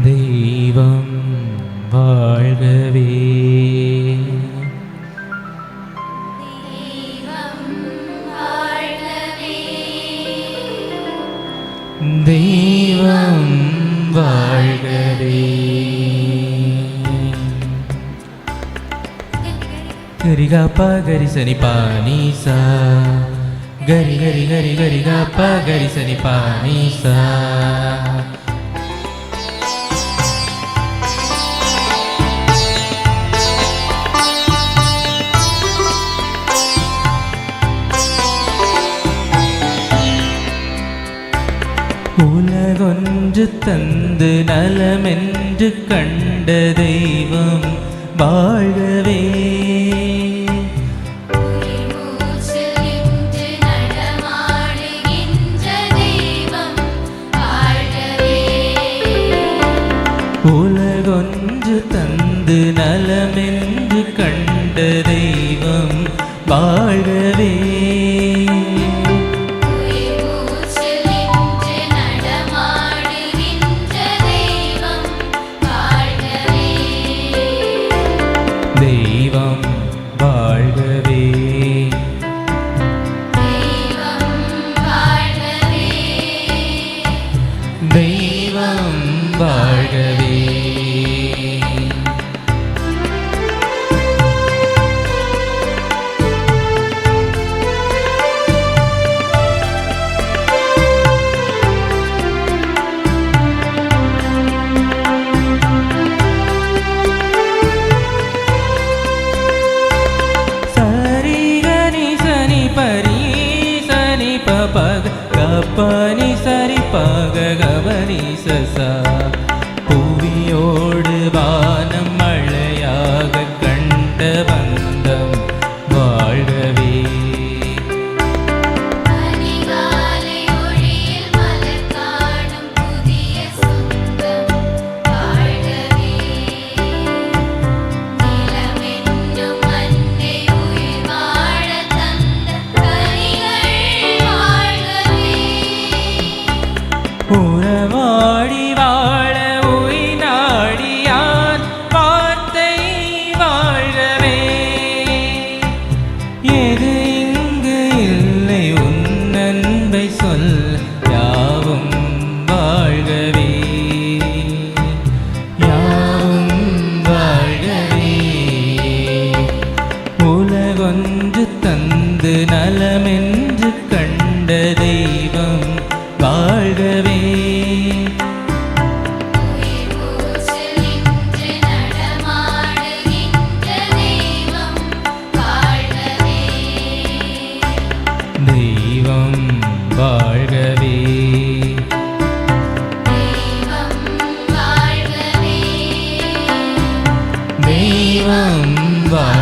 தெய்வம் வாழ்கவே தெய்வம் வாழ்கவே గరి గా పా గరి సని పాని సా గరి గరి గరి గరి గా పా గరి సని పాని సా உலகொன்று தந்து நலமென்று கண்ட தெய்வம் வாழவே உலகொன்று தந்து நலமென்று கண்ட தெய்வம் வாழவே புவியோடு வா. தெய்வம் வாழ்கவே. தெய்வம் வாழ்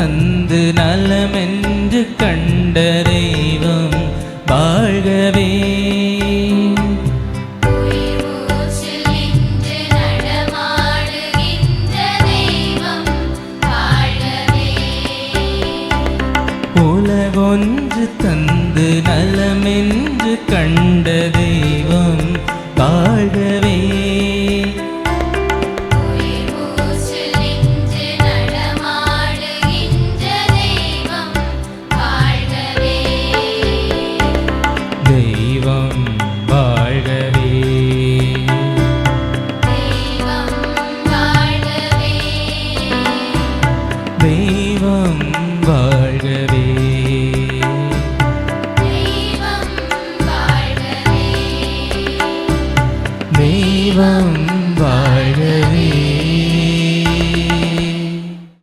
தந்து நலமென்று கண்ட தெய்வம் வாழ்கவே. உலகொன்று தந்து நலமென்று கண்டது around